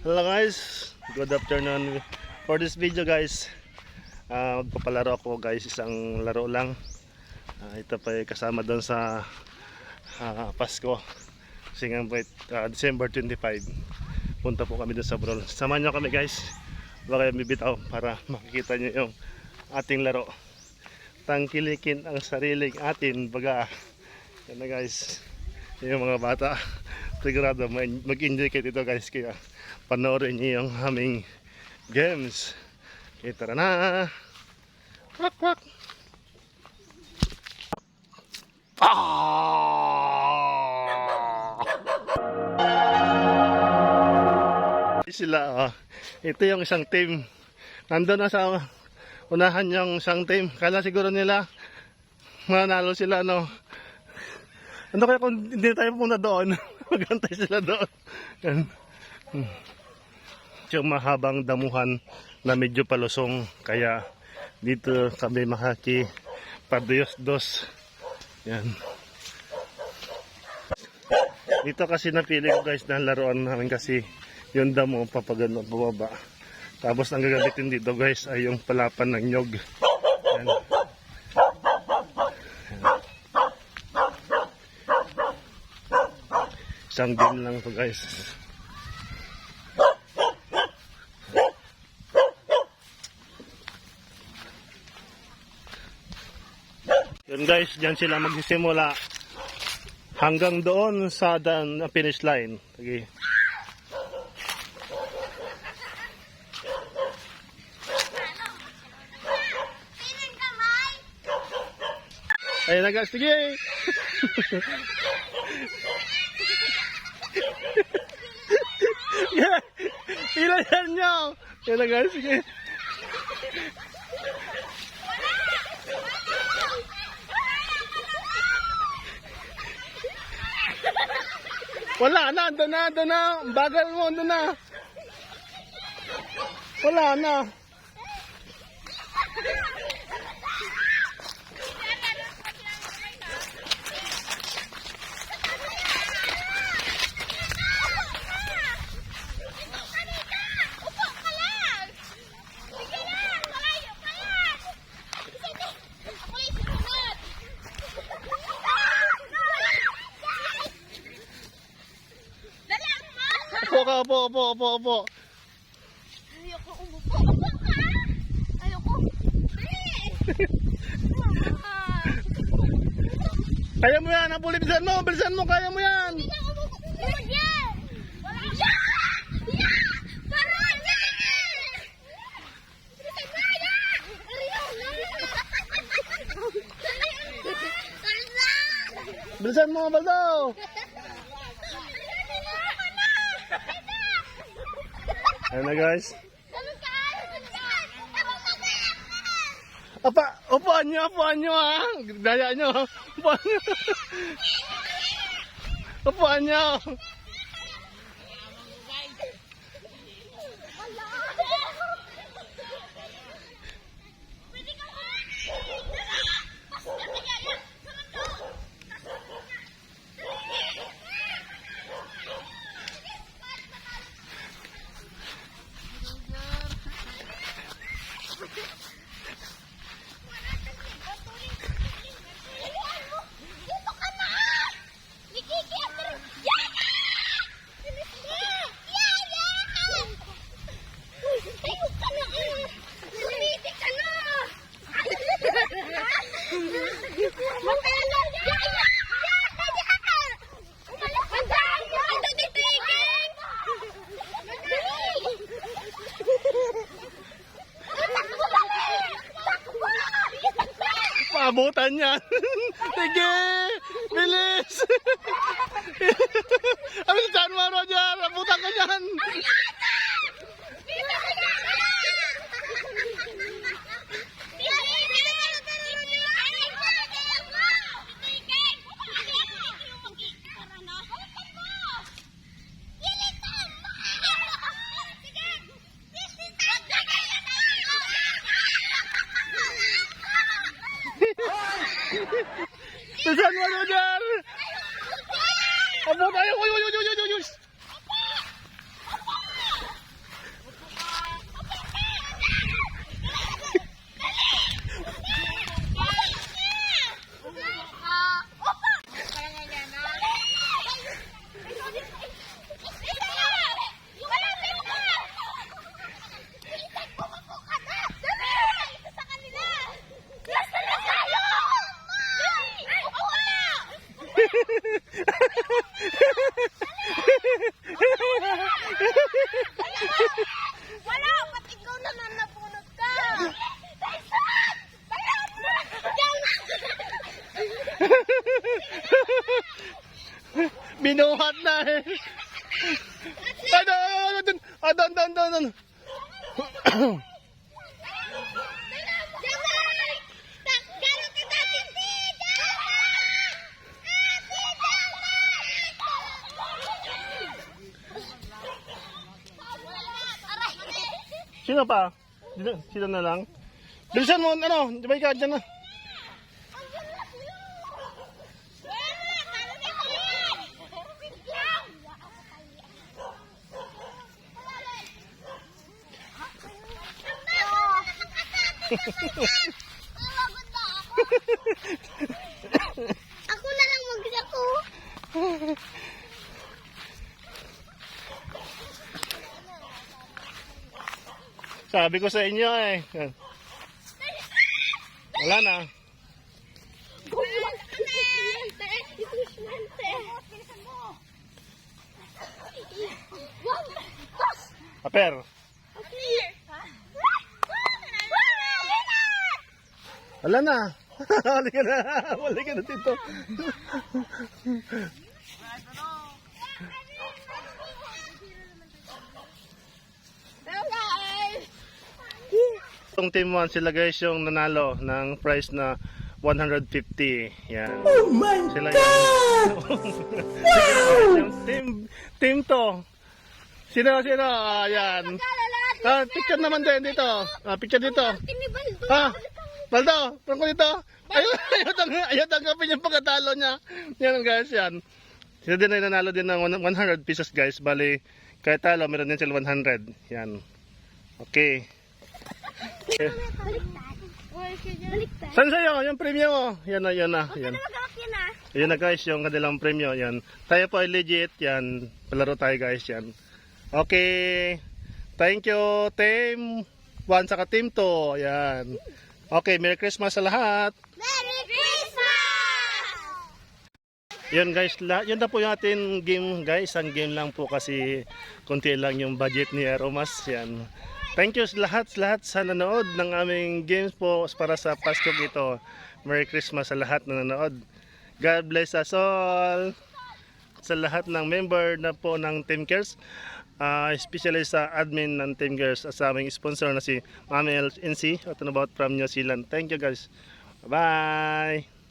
Hello guys, good afternoon. For this video guys, uh, magpapalaro ako guys, isang laro lang. Ah, ito pa kasama doon sa ah, Pasko. Kasi nga ah, December 25. Punta po kami doon sa Brol. Samahan nyo kami guys. Baka kayo bibitaw para makikita nyo yung ating laro. Tangkilikin ang sariling atin. Baga, yan na guys. Yung mga bata. Sigurado mag- mag-enjoy kayo dito guys. Kaya panoorin niyo yung aming games. Okay, tara na! Kwak, kwak! Ah! Sila, oh. Ito yung isang team. Nandun na sa unahan yung isang team. Kala siguro nila mananalo sila, no? Ano kaya kung hindi tayo pumunta doon? Magantay sila doon. Yung mahabang damuhan na medyo palusong. Kaya dito kami makaki paduyos dos. Yan. Dito kasi napili ko guys na laruan namin kasi yung damo papagano bumaba. Tapos ang gagamitin dito guys ay yung palapan ng nyog. Yan. Isang game lang to guys. Yun guys, diyan sila magsisimula hanggang doon sa dan, finish line. Kamay! Ayun na guys, sige! yeah, pila yan nyo! Yan na guys, sige. Wala na, doon na, doon na. Bagal mo, doon na. Wala na. Upo ka lang! Sige lang! Malayo pa yan! Sige! Ako'y sumunod! Dali ako mo! Opo ka, opo, opo, opo, opo. Ayoko umupo! Upo ka! Ayoko! Kaya mo yan, Apuli, bilisan mo, bilisan mo, kaya mo yan. Hindi na umupo! Wala siya! Yeah! Parang! Bilisan mo! Yeah! Ayaw! Bilisan mo, Baldo. Ayan na guys. Apa, upuan nyo, upuan nyo ha. Daya nyo. Upuan nyo. Upuan nyo. Dito ka na! Nikiki, after... Yana! Yana! Ayun ka na! Sumiti ka na! Matala! Yana! Yana! Mandaan mo! Ito titigil! Dali! Takbo dali! Takbo! Paabutan yan. Sige. Bilis. Saan mo, Roger? Abutan ka yan. Bilisan mo, Roger. Abutan. Uy, uy, uy, uy, uy, uy. Ay, doon, doon, ah, doon, doon, doon, doon. Sino pa? Sino, sino na lang? Bilisan mo, ano, di ba ikaw dyan na? Ako na lang mag-ako. Sabi ko sa inyo eh. Wala na. Aper. Wala na. Wala ka na. Wala ka na dito. Itong team 1 sila guys yung nanalo ng prize na 150. Yan. Oh my sila God! Yung, yung team team to. Sino sino? Ah, yan. Ah, picture naman din dito. Ah, picture dito. Ah, Baldo, parang ko dito. Ayaw, ayaw, tang, ayaw tanggapin yung pagkatalo niya. Yan guys, yan. Sila din ay nanalo din ng 100 pesos guys. Bali, kahit talo, meron din sila 100. Yan. Okay. Baliktad. Saan sa'yo? Yung premyo mo. Yan na, yan na. Yan ah. Yan na guys, yung kanilang premyo. Yan. Tayo po ay legit. Yan. Palaro tayo guys. Yan. Okay. Thank you, team 1 saka team 2. Yan. Okay, Merry Christmas sa lahat. Merry Christmas! Yun guys, la, yun na po yung ating game guys. Ang game lang po kasi konti lang yung budget ni Aromas. Yan. Thank you lahat, lahat sa nanood ng aming games po para sa Pasko ito. Merry Christmas sa lahat na nanood. God bless us all. Sa lahat ng member na po ng Team Cares. Ah, especially sa admin ng Team Cares at sa aming sponsor na si Mami LNC at about from New Zealand. Thank you guys. Bye!